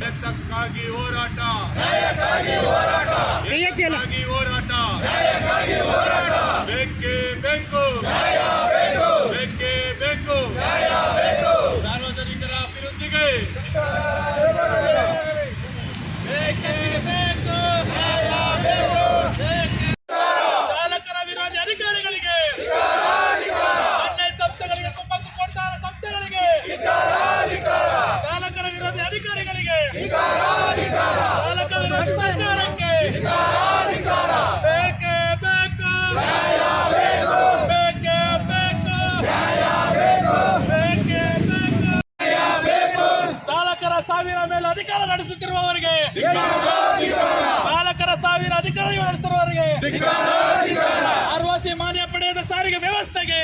ಬೆಟ್ಟಕ್ಕಾಗಿ ಹೋರಾಟ ನ್ಯಾಯಕ್ಕಾಗಿ ಹೋರಾಟ ಬೇಕೇ ಬೇಕು ಬೇಕೇ ಬೇಕು ಸಾರ್ವಜನಿಕರ ಅಭಿವೃದ್ಧಿಗೆ ನಡೆಸುತ್ತಿರುವವರಿಗೆ ಆರ್ವಾಸಿ ಮಾನ್ಯ ಪಡೆಯದ ಸಾರಿಗೆ ವ್ಯವಸ್ಥೆಗೆ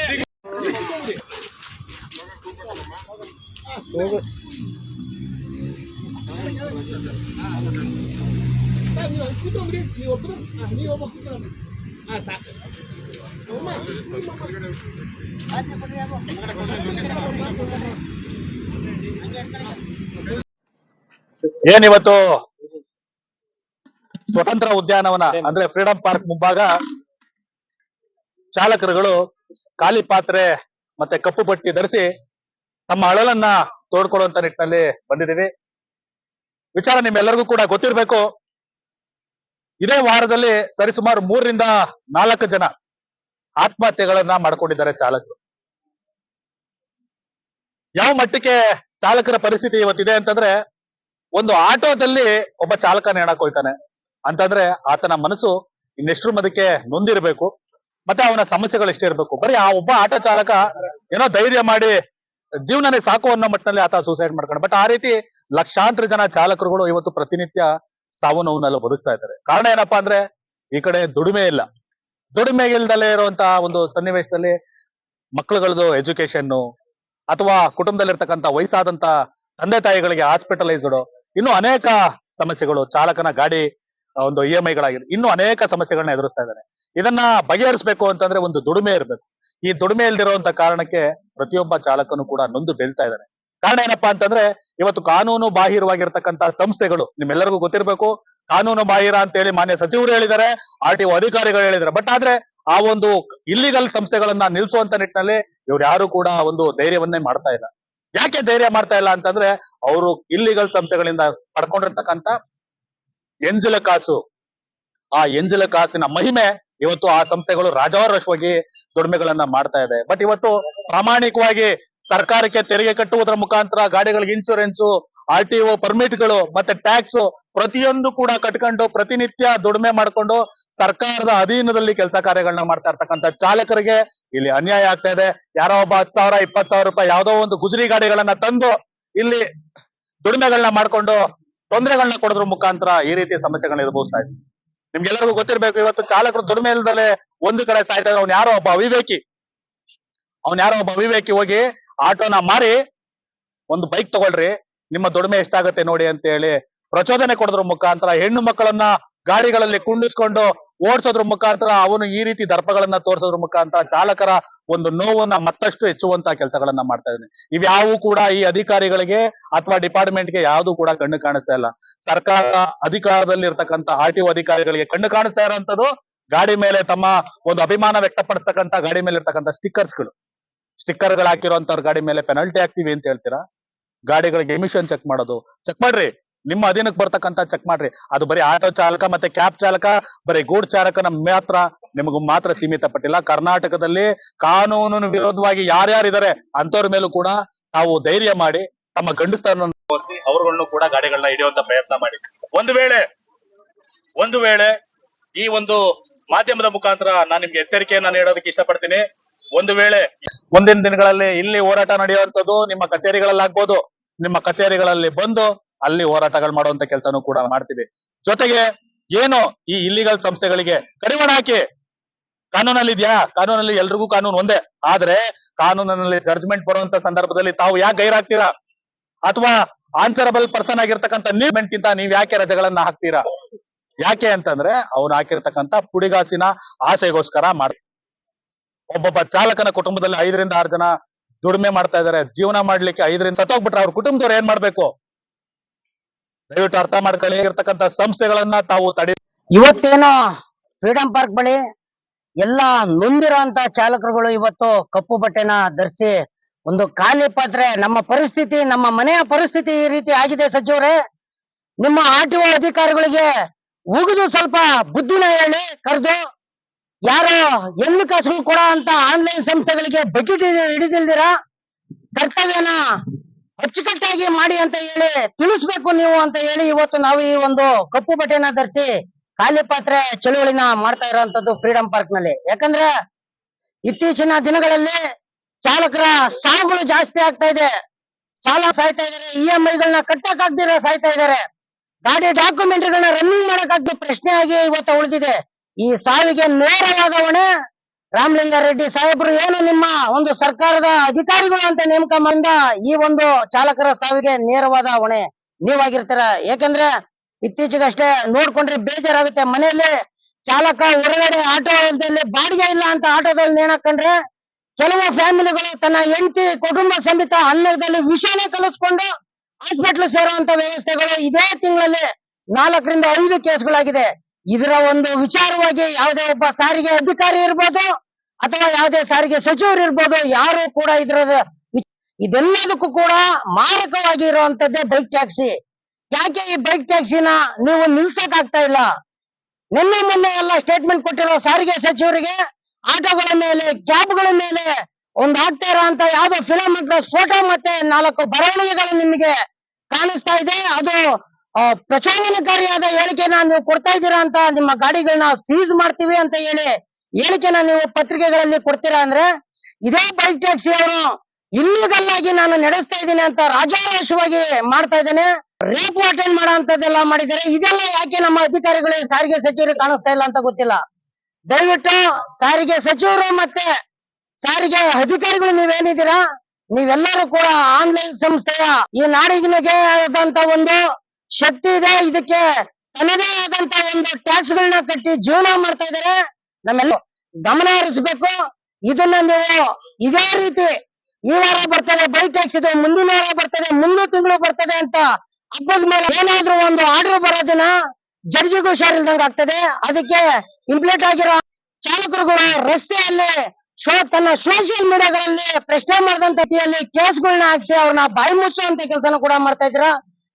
ನೀವು ಕೂತ್ಕೊಂಡ್ರಿ ನೀವು ಒಬ್ಬರು ನೀವು ಒಬ್ಬ ಕೂತ್ಕೊಳ್ಳಿ ಹಾಂ ಸಾಕು ಅಮ್ಮ, ಏನಿವತ್ತು ಸ್ವತಂತ್ರ ಉದ್ಯಾನವನ ಅಂದ್ರೆ ಫ್ರೀಡಂ ಪಾರ್ಕ್ ಮುಂಭಾಗ ಚಾಲಕರುಗಳು ಖಾಲಿ ಪಾತ್ರೆ ಮತ್ತೆ ಕಪ್ಪು ಪಟ್ಟಿ ಧರಿಸಿ ತಮ್ಮ ಅಳಲನ್ನ ತೋಡ್ಕೊಳ್ಳುವಂತ ನಿಟ್ಟಿನಲ್ಲಿ ಬಂದಿದ್ದೀವಿ. ವಿಚಾರ ನಿಮ್ಮೆಲ್ಲರಿಗೂ ಕೂಡ ಗೊತ್ತಿರಬೇಕು. ಇದೇ ವಾರದಲ್ಲಿ ಸರಿಸುಮಾರು ಮೂರರಿಂದ ನಾಲ್ಕು ಜನ ಆತ್ಮಹತ್ಯೆಗಳನ್ನ ಮಾಡ್ಕೊಂಡಿದ್ದಾರೆ ಚಾಲಕರು. ಯಾವ ಮಟ್ಟಕ್ಕೆ ಚಾಲಕರ ಪರಿಸ್ಥಿತಿ ಇವತ್ತಿದೆ ಅಂತಂದ್ರೆ ಒಂದು ಆಟೋದಲ್ಲಿ ಒಬ್ಬ ಚಾಲಕ ನೇಣಕ್ ಹೋಯ್ತಾನೆ ಅಂತಂದ್ರೆ ಆತನ ಮನಸ್ಸು ಇನ್ನೆಷ್ಟು ಮದಕ್ಕೆ ನೊಂದಿರ್ಬೇಕು, ಮತ್ತೆ ಅವನ ಸಮಸ್ಯೆಗಳು ಎಷ್ಟೇ ಇರಬೇಕು. ಬರೀ ಆ ಒಬ್ಬ ಆಟೋ ಚಾಲಕ ಏನೋ ಧೈರ್ಯ ಮಾಡಿ ಜೀವನನೇ ಸಾಕು ಅನ್ನೋ ಮಟ್ಟಿನಲ್ಲಿ ಆತ ಸೂಸೈಡ್ ಮಾಡ್ಕೊಂಡು ಬಟ್ ಆ ರೀತಿ ಲಕ್ಷಾಂತರ ಜನ ಚಾಲಕರುಗಳು ಇವತ್ತು ಪ್ರತಿನಿತ್ಯ ಸಾವು ನೋವಿನೆಲ್ಲ ಬದುಕ್ತಾ ಇದ್ದಾರೆ. ಕಾರಣ ಏನಪ್ಪಾ ಅಂದ್ರೆ ಈ ಕಡೆ ದುಡಿಮೆ ಇಲ್ಲ. ದುಡಿಮೆ ಇಲ್ದಲೇ ಇರುವಂತಹ ಒಂದು ಸನ್ನಿವೇಶದಲ್ಲಿ ಮಕ್ಕಳುಗಳದ್ದು ಎಜುಕೇಶನ್ ಅಥವಾ ಕುಟುಂಬದಲ್ಲಿರ್ತಕ್ಕಂಥ ವಯಸ್ಸಾದಂತ ತಂದೆ ತಾಯಿಗಳಿಗೆ ಹಾಸ್ಪಿಟಲೈಸ್ಡ್ ಇನ್ನು ಅನೇಕ ಸಮಸ್ಯೆಗಳು. ಚಾಲಕನ ಗಾಡಿ ಒಂದು ಇ ಎಂ ಐಗಳಾಗಿದೆ ಇನ್ನು ಅನೇಕ ಸಮಸ್ಯೆಗಳನ್ನ ಎದುರಿಸ್ತಾ ಇದ್ದಾರೆ. ಇದನ್ನ ಬಗೆಹರಿಸಬೇಕು ಅಂತಂದ್ರೆ ಒಂದು ದುಡಿಮೆ ಇರಬೇಕು. ಈ ದುಡಿಮೆ ಇಲ್ದಿರುವಂತ ಕಾರಣಕ್ಕೆ ಪ್ರತಿಯೊಬ್ಬ ಚಾಲಕನು ಕೂಡ ನೊಂದು ಬೆಳ್ತಾ ಇದ್ದಾನೆ. ಕಾರಣ ಏನಪ್ಪಾ ಅಂತಂದ್ರೆ, ಇವತ್ತು ಕಾನೂನು ಬಾಹಿರವಾಗಿರ್ತಕ್ಕಂತ ಸಂಸ್ಥೆಗಳು, ನಿಮ್ಮೆಲ್ಲರಿಗೂ ಗೊತ್ತಿರಬೇಕು, ಕಾನೂನು ಬಾಹಿರ ಅಂತ ಹೇಳಿ ಮಾನ್ಯ ಸಚಿವರು ಹೇಳಿದ್ದಾರೆ, ಆರ್ ಟಿ ಒ ಅಧಿಕಾರಿಗಳು ಹೇಳಿದ್ದಾರೆ. ಬಟ್ ಆದ್ರೆ ಆ ಒಂದು ಇಲ್ಲಿಗಲ್ ಸಂಸ್ಥೆಗಳನ್ನ ನಿಲ್ಸುವಂತ ನಿಟ್ಟಿನಲ್ಲಿ ಇವ್ರು ಯಾರು ಕೂಡ ಒಂದು ಧೈರ್ಯವನ್ನೇ ಮಾಡ್ತಾ ಇಲ್ಲ. ಯಾಕೆ ಧೈರ್ಯ ಮಾಡ್ತಾ ಇಲ್ಲ ಅಂತಂದ್ರೆ, ಅವರು ಇಲ್ಲಿಗಲ್ ಸಂಸ್ಥೆಗಳಿಂದ ಪಡ್ಕೊಂಡಿರ್ತಕ್ಕಂತ ಎಂಜಲ ಕಾಸು. ಆ ಎಂಜಲ ಕಾಸಿನ ಮಹಿಮೆ ಇವತ್ತು ಆ ಸಂಸ್ಥೆಗಳು ರಾಜಾವರಶವಾಗಿ ದುಡಿಮೆಗಳನ್ನ ಮಾಡ್ತಾ ಇದೆ. ಬಟ್ ಇವತ್ತು ಪ್ರಾಮಾಣಿಕವಾಗಿ ಸರ್ಕಾರಕ್ಕೆ ತೆರಿಗೆ ಕಟ್ಟುವುದರ ಮುಖಾಂತರ ಗಾಡಿಗಳಿಗೆ ಇನ್ಶೂರೆನ್ಸ್ ಆರ್ ಟಿ ಒ ಪರ್ಮಿಟ್ಗಳು ಮತ್ತೆ ಟ್ಯಾಕ್ಸ್ ಪ್ರತಿಯೊಂದು ಕೂಡ ಕಟ್ಕೊಂಡು ಪ್ರತಿನಿತ್ಯ ದುಡಿಮೆ ಮಾಡ್ಕೊಂಡು ಸರ್ಕಾರದ ಅಧೀನದಲ್ಲಿ ಕೆಲಸ ಕಾರ್ಯಗಳನ್ನ ಮಾಡ್ತಾ ಇರ್ತಕ್ಕಂಥ ಚಾಲಕರಿಗೆ ಇಲ್ಲಿ ಅನ್ಯಾಯ ಆಗ್ತಾ ಇದೆ. ಯಾರೋ ಒಬ್ಬ ಹತ್ತು ಸಾವಿರ, ಇಪ್ಪತ್ತು ಸಾವಿರ ರೂಪಾಯಿ ಯಾವುದೋ ಒಂದು ಗುಜರಿ ಗಾಡಿಗಳನ್ನ ತಂದು ಇಲ್ಲಿ ದುಡಿಮೆಗಳನ್ನ ಮಾಡ್ಕೊಂಡು ತೊಂದರೆಗಳನ್ನ ಕೊಡೋದ್ರ ಮುಖಾಂತರ ಈ ರೀತಿ ಸಮಸ್ಯೆಗಳನ್ನ ಎದುರಿಸ್ತಾ ಇದ್ವಿ ನಿಮ್ಗೆಲ್ಲರಿಗೂ ಗೊತ್ತಿರ್ಬೇಕು, ಇವತ್ತು ಚಾಲಕರು ದುಡಿಮೆ ಇಲ್ದಲೆ ಒಂದು ಕಡೆ ಸಾಯ್ತಾ ಇದ್ರೆ ಅವ್ನು ಯಾರೋ ಒಬ್ಬ ಅವಿವೇಕಿ. ಅವ್ನ್ ಯಾರೋ ಒಬ್ಬ ಅವಿವೇಕಿ ಹೋಗಿ ಆಟೋನ ಮಾರಿ, ಒಂದು ಬೈಕ್ ತಗೊಳ್ರಿ, ನಿಮ್ಮ ದುಡಿಮೆ ಎಷ್ಟಾಗತ್ತೆ ನೋಡಿ ಅಂತ ಹೇಳಿ ಪ್ರಚೋದನೆ ಕೊಡೋದ್ರ ಮುಖಾಂತರ ಹೆಣ್ಣು ಮಕ್ಕಳನ್ನ ಗಾಡಿಗಳಲ್ಲಿ ಕುಂಡಿಸ್ಕೊಂಡು ಓಡಿಸೋದ್ರ ಮುಖಾಂತರ ಅವನು ಈ ರೀತಿ ದರ್ಪಗಳನ್ನ ತೋರಿಸೋದ್ರ ಮುಖಾಂತರ ಚಾಲಕರ ಒಂದು ನೋವನ್ನ ಮತ್ತಷ್ಟು ಹೆಚ್ಚುವಂತ ಕೆಲಸಗಳನ್ನ ಮಾಡ್ತಾ ಇದ್ದೀನಿ. ಇವ್ಯಾವು ಕೂಡ ಈ ಅಧಿಕಾರಿಗಳಿಗೆ ಅಥವಾ ಡಿಪಾರ್ಟ್ಮೆಂಟ್ಗೆ ಯಾವುದು ಕೂಡ ಕಣ್ಣು ಕಾಣಿಸ್ತಾ ಇಲ್ಲ. ಸರ್ಕಾರ ಅಧಿಕಾರದಲ್ಲಿ ಇರ್ತಕ್ಕಂಥ ಆರ್ ಟಿ ಅಧಿಕಾರಿಗಳಿಗೆ ಕಣ್ಣು ಕಾಣಿಸ್ತಾ ಇರೋಂಥದ್ದು ಗಾಡಿ ಮೇಲೆ ತಮ್ಮ ಒಂದು ಅಭಿಮಾನ ವ್ಯಕ್ತಪಡಿಸ್ತಕ್ಕಂಥ ಗಾಡಿ ಮೇಲೆ ಇರ್ತಕ್ಕಂಥ ಸ್ಟಿಕ್ಕರ್ಸ್ಗಳು. ಸ್ಟಿಕ್ಕರ್ಗಳು ಹಾಕಿರುವಂತವ್ರ ಗಾಡಿ ಮೇಲೆ ಪೆನಾಲ್ಟಿ ಹಾಕ್ತೀವಿ ಅಂತ ಹೇಳ್ತೀರಾ? ಗಾಡಿಗಳಿಗೆ ಎಮಿಷನ್ ಚೆಕ್ ಮಾಡೋದು. ಚೆಕ್ ಮಾಡ್ರಿ. ನಿಮ್ಮ ಅಧೀನಕ್ಕೆ ಬರ್ತಕ್ಕಂತ ಚೆಕ್ ಮಾಡ್ರಿ. ಅದು ಬರೀ ಆಟೋ ಚಾಲಕ ಮತ್ತೆ ಕ್ಯಾಬ್ ಚಾಲಕ, ಬರೀ ಗೂಡ್ ಚಾಲಕನ ಮಾತ್ರ ನಿಮಗೂ ಮಾತ್ರ ಸೀಮಿತ ಪಟ್ಟಿಲ್ಲ. ಕರ್ನಾಟಕದಲ್ಲಿ ಕಾನೂನಿನ ವಿರೋಧವಾಗಿ ಯಾರ್ಯಾರಿದ್ದಾರೆ ಅಂತವ್ರ ಮೇಲೂ ಕೂಡ ತಾವು ಧೈರ್ಯ ಮಾಡಿ, ತಮ್ಮ ಗಂಡಸ್ತನ ತೋರಿಸಿ ಅವರುಗಳನ್ನು ಕೂಡ ಗಾಡಿಗಳನ್ನ ಹಿಡಿಯುವಂತ ಪ್ರಯತ್ನ ಮಾಡಿ. ಒಂದು ವೇಳೆ ಒಂದು ವೇಳೆ ಈ ಒಂದು ಮಾಧ್ಯಮದ ಮುಖಾಂತರ ನಾನು ನಿಮ್ಗೆ ಎಚ್ಚರಿಕೆಯನ್ನ ನೀಡೋದಕ್ಕೆ ಇಷ್ಟಪಡ್ತೀನಿ. ಒಂದು ವೇಳೆ ಮುಂದಿನ ದಿನಗಳಲ್ಲಿ ಇಲ್ಲಿ ಹೋರಾಟ ನಡೆಯುವಂತದ್ದು ನಿಮ್ಮ ಕಚೇರಿಗಳಲ್ಲಾಗ್ಬೋದು. ನಿಮ್ಮ ಕಚೇರಿಗಳಲ್ಲಿ ಬಂದು ಅಲ್ಲಿ ಹೋರಾಟಗಳು ಮಾಡುವಂತ ಕೆಲಸನೂ ಕೂಡ ಮಾಡ್ತೀವಿ. ಜೊತೆಗೆ ಏನು ಈ ಇಲ್ಲಿಗಲ್ ಸಂಸ್ಥೆಗಳಿಗೆ ಕಡಿವಾಣ ಹಾಕಿ ಕಾನೂನಲ್ಲಿ ಇದೆಯಾ? ಕಾನೂನಲ್ಲಿ ಎಲ್ರಿಗೂ ಕಾನೂನು ಒಂದೇ. ಆದ್ರೆ ಕಾನೂನಿನಲ್ಲಿ ಜಡ್ಜ್ಮೆಂಟ್ ಬರುವಂತ ಸಂದರ್ಭದಲ್ಲಿ ತಾವು ಯಾಕೆ ಗೈರಾಗ್ತೀರಾ ಅಥವಾ ಆನ್ಸರಬಲ್ ಪರ್ಸನ್ ಆಗಿರ್ತಕ್ಕಂಥ ನೀವ್ಮೆಂಟ್ಗಿಂತ ನೀವ್ ಯಾಕೆ ರಜೆಗಳನ್ನ ಹಾಕ್ತೀರಾ? ಯಾಕೆ ಅಂತಂದ್ರೆ ಅವ್ನು ಹಾಕಿರ್ತಕ್ಕಂತ ಪುಡಿಗಾಸಿನ ಆಸೆಗೋಸ್ಕರ ಮಾಡಿ ಒಬ್ಬೊಬ್ಬ ಚಾಲಕನ ಕುಟುಂಬದಲ್ಲಿ ಐದರಿಂದ ಆರು ಜನ ದುಡಿಮೆ ಮಾಡ್ತಾ ಇದಾರೆ. ಜೀವನ ಮಾಡ್ಲಿಕ್ಕೆ ಐದರಿಂದ, ಸತ್ತೋಗ್ಬಿಟ್ರೆ ಅವ್ರ ಕುಟುಂಬದವ್ರು ಏನ್ ಮಾಡ್ಬೇಕು? ದಯವಿಟ್ಟು ಅರ್ಥ ಮಾಡ್ಕೊಳ್ಳಿ ಇರ್ತಕ್ಕಂಥ ಸಂಸ್ಥೆಗಳನ್ನ ತಾವು ತಡೆ ಇವತ್ತೇನೋ ಫ್ರೀಡಂ ಪಾರ್ಕ್ ಬಳಿ ಎಲ್ಲಾ ನೊಂದಿರೋ ಅಂತ ಚಾಲಕರುಗಳು ಇವತ್ತು ಕಪ್ಪು ಬಟ್ಟೆನ ಧರಿಸಿ ಒಂದು ಖಾಲಿ ಪಾತ್ರೆ, ನಮ್ಮ ಪರಿಸ್ಥಿತಿ, ನಮ್ಮ ಮನೆಯ ಪರಿಸ್ಥಿತಿ ಈ ರೀತಿ ಆಗಿದೆ ಸಚಿವರೇ ನಿಮ್ಮ ಆರ್ ಟಿ ಅಧಿಕಾರಿಗಳಿಗೆ ಉಗಿದು ಸ್ವಲ್ಪ ಬುದ್ಧಿನ ಹೇಳಿ ಕರೆದು, ಯಾರು ಎಲ್ಲಿ ಕಾಸುಗಳು ಕೊಡೋ ಅಂತ ಆನ್ಲೈನ್ ಸಂಸ್ಥೆಗಳಿಗೆ ಬಜೆಟ್ ಹಿಡಿದಿಲ್ದಿರಾ? ಕರ್ತವ್ಯನ ಅಚ್ಚುಕಟ್ಟಾಗಿ ಮಾಡಿ ಅಂತ ಹೇಳಿ ತಿಳಿಸ್ಬೇಕು ನೀವು ಅಂತ ಹೇಳಿ ಇವತ್ತು ನಾವು ಈ ಒಂದು ಕಪ್ಪು ಬಟ್ಟೆನ ಧರಿಸಿ ಖಾಲಿ ಪಾತ್ರೆ ಚಳುವಳಿನ ಮಾಡ್ತಾ ಇರುವಂತದ್ದು ಫ್ರೀಡಂ ಪಾರ್ಕ್ನಲ್ಲಿ. ಯಾಕಂದ್ರೆ ಇತ್ತೀಚಿನ ದಿನಗಳಲ್ಲಿ ಚಾಲಕರ ಸಾವುಗಳು ಜಾಸ್ತಿ ಆಗ್ತಾ ಇದೆ. ಸಾಲ ಸಾಯ್ತಾ ಇದಾರೆ ಇ ಎಂ ಐಗಳನ್ನ ಕಟ್ಟಕ್ ಆಗ್ದಿರ ಸಾಯ್ತಾ ಇದಾರೆ ಗಾಡಿ ಡಾಕ್ಯುಮೆಂಟ್ರಿಗಳನ್ನ ರನ್ನಿಂಗ್ ಮಾಡಕ್ ಪ್ರಶ್ನೆ ಆಗಿ ಇವತ್ತು ಉಳಿದಿದೆ. ಈ ಸಾವಿಗೆ ನೇರವಾದ ಹೊಣೆ ರಾಮಲಿಂಗಾರೆಡ್ಡಿ ಸಾಹೇಬರು ಏನು ನಿಮ್ಮ ಒಂದು ಸರ್ಕಾರದ ಅಧಿಕಾರಿಗಳು ಅಂತ ನೇಮಕ ಮಾಡಿದ ಈ ಒಂದು ಚಾಲಕರ ಸಾವಿಗೆ ನೇರವಾದ ಹೊಣೆ ನೀವಾಗಿರ್ತೀರ? ಯಾಕಂದ್ರೆ ಇತ್ತೀಚೆಗಷ್ಟೇ ನೋಡ್ಕೊಂಡ್ರೆ ಬೇಜಾರಾಗುತ್ತೆ. ಮನೆಯಲ್ಲಿ ಚಾಲಕ ಹೊರಗಡೆ ಆಟೋ ಆಟೋದಲ್ಲಿ ಬಾಡಿಗೆ ಇಲ್ಲ ಅಂತ ಆಟೋದಲ್ಲಿ ನೇಣಕೊಂಡ್ರೆ ಕೆಲವು ಫ್ಯಾಮಿಲಿಗಳು ತನ್ನ ಹೆಂಡತಿ ಕುಟುಂಬ ಸಮೇತ ಅನ್ನದಲ್ಲಿ ವಿಷಯನ ಕಲಿಸ್ಕೊಂಡು ಹಾಸ್ಪಿಟ್ಲ್ ಸೇರುವಂತ ವ್ಯವಸ್ಥೆಗಳು ಇದೇ ತಿಂಗಳಲ್ಲಿ ನಾಲ್ಕರಿಂದ ಐದು ಕೇಸ್ಗಳಾಗಿದೆ. ಇದರ ಒಂದು ವಿಚಾರವಾಗಿ ಯಾವುದೇ ಒಬ್ಬ ಸಾರಿಗೆ ಅಧಿಕಾರಿ ಇರ್ಬೋದು ಅಥವಾ ಯಾವುದೇ ಸಾರಿಗೆ ಸಚಿವರು ಇರ್ಬೋದು, ಯಾರು ಕೂಡ ಇದರ ಇದೆಲ್ಲದಕ್ಕೂ ಕೂಡ ಮಾರಕವಾಗಿ ಇರುವಂತದ್ದೇ ಬೈಕ್ ಟ್ಯಾಕ್ಸಿ ಯಾಕೆ ಈ ಬೈಕ್ ಟ್ಯಾಕ್ಸಿನ ನೀವು ನಿಲ್ಸಕ್ ಆಗ್ತಾ ಇಲ್ಲ? ನಿನ್ನೆ ಮೊನ್ನೆ ಎಲ್ಲ ಸ್ಟೇಟ್ಮೆಂಟ್ ಕೊಟ್ಟಿರೋ ಸಾರಿಗೆ ಸಚಿವರಿಗೆ ಆಟೋಗಳ ಮೇಲೆ, ಕ್ಯಾಬ್ಗಳ ಮೇಲೆ ಒಂದು ಆಗ್ತಾ ಇರೋಂತ ಯಾವ್ದೋ ಫಿಲಮ್ ಫೋಟೋ ಮತ್ತೆ ನಾಲ್ಕು ಬರವಣಿಗೆಗಳು ನಿಮಗೆ ಕಾಣಿಸ್ತಾ ಇದೆ. ಅದು ಪ್ರಚೋದನಕಾರಿಯಾದ ಹೇಳಿಕೆನ ನೀವು ಕೊಡ್ತಾ ಇದ್ದೀರಾ ಅಂತ ನಿಮ್ಮ ಗಾಡಿಗಳನ್ನ ಸೀಸ್ ಮಾಡ್ತೀವಿ ಅಂತ ಹೇಳಿ ಹೇಳಿಕೆನ ನೀವು ಪತ್ರಿಕೆಗಳಲ್ಲಿ ಕೊಡ್ತೀರಾ ಅಂದ್ರೆ ಇದೇ ಬೈಕ್ ಟ್ಯಾಕ್ಸಿ ಅವರು ಇಲ್ಲಿಗಲ್ಲಾಗಿ ನಾನು ನಡೆಸ್ತಾ ಇದ್ದೀನಿ ಅಂತ ರಾಜಾರೋಷವಾಗಿ ಮಾಡ್ತಾ ಇದ್ದೇನೆ. ರೇಪ್ ಅಟೆಂಡ್ ಮಾಡೋ ಮಾಡಿದ್ದಾರೆ. ಇದೆಲ್ಲ ಯಾಕೆ ನಮ್ಮ ಅಧಿಕಾರಿಗಳು ಸಾರಿಗೆ ಸಚಿವರು ಕಾಣಿಸ್ತಾ ಇಲ್ಲ ಅಂತ ಗೊತ್ತಿಲ್ಲ. ದಯವಿಟ್ಟು ಸಾರಿಗೆ ಸಚಿವರು ಮತ್ತೆ ಸಾರಿಗೆ ಅಧಿಕಾರಿಗಳು ನೀವೇನಿದ್ದೀರಾ? ನೀವೆಲ್ಲರೂ ಕೂಡ ಆನ್ಲೈನ್ ಸಂಸ್ಥೆಯ ಈ ನಾಡಿಗೆ ಆದಂತ ಒಂದು ಶಕ್ತಿ ಇದೆ, ಇದಕ್ಕೆ ತನ್ನದೇ ಆದಂತ ಒಂದು ಟ್ಯಾಕ್ಸ್ ಗಳನ್ನ ಕಟ್ಟಿ ಜೀವನ ಮಾಡ್ತಾ ಇದಾರೆ ನಮ್ಮೆಲ್ಲ ಗಮನ ಹರಿಸ್ಬೇಕು. ಇದನ್ನ ನೀವು ಇದೇ ರೀತಿ ಈ ವಾರ ಬರ್ತದೆ ಬೈಕ್ ಟ್ಯಾಕ್ಸ್ ಇದೆ, ಮುಂದಿನ ವಾರ ಬರ್ತದೆ, ಮುಂದಿನ ತಿಂಗಳು ಬರ್ತದೆ ಅಂತ ಹಬ್ಬದ ಮೇಲೆ ಏನಾದ್ರೂ ಒಂದು ಆರ್ಡರ್ ಬರೋದಿನ ಜಡ್ಜಿಗೂ ಹುಷಾರಿಲ್ದಂಗ ಆಗ್ತದೆ. ಅದಕ್ಕೆ ಇಂಪ್ಲೇಟ್ ಆಗಿರೋ ಚಾಲಕರುಗಳು ರಸ್ತೆಯಲ್ಲಿ ಶೋ, ತನ್ನ ಸೋಷಿಯಲ್ ಮೀಡಿಯಾಗಳಲ್ಲಿ ಪ್ರಶ್ನೆ ಮಾಡಿದಂತ ಕೇಸ್ ಕೇಸ್ಗಳನ್ನ ಹಾಕಿಸಿ ಅವ್ರನ್ನ ಬಾಯಿ ಮುಚ್ಚುವಂತ ಕೆಲಸನ ಕೂಡ ಮಾಡ್ತಾ ಇದ್ರ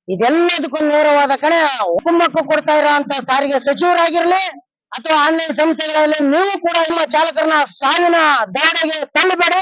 ಇದೆಲ್ಲದಕ್ಕೂ ನೇರವಾದ ಕಡೆ ಕುಟುಂಬಕ್ಕೂ ಕೊಡ್ತಾ ಇರುವಂತ ಸಾರಿಗೆ ಸಚಿವರಾಗಿರ್ಲಿ ಅಥವಾ ಆನ್ಲೈನ್ ಸಂಸ್ಥೆಗಳಲ್ಲಿ ನೀವು ಕೂಡ ನಿಮ್ಮ ಚಾಲಕರನ್ನ ಸಾವಿನ ದಾಡಿಗೆ ತಳ್ಳಬೇಡಿ.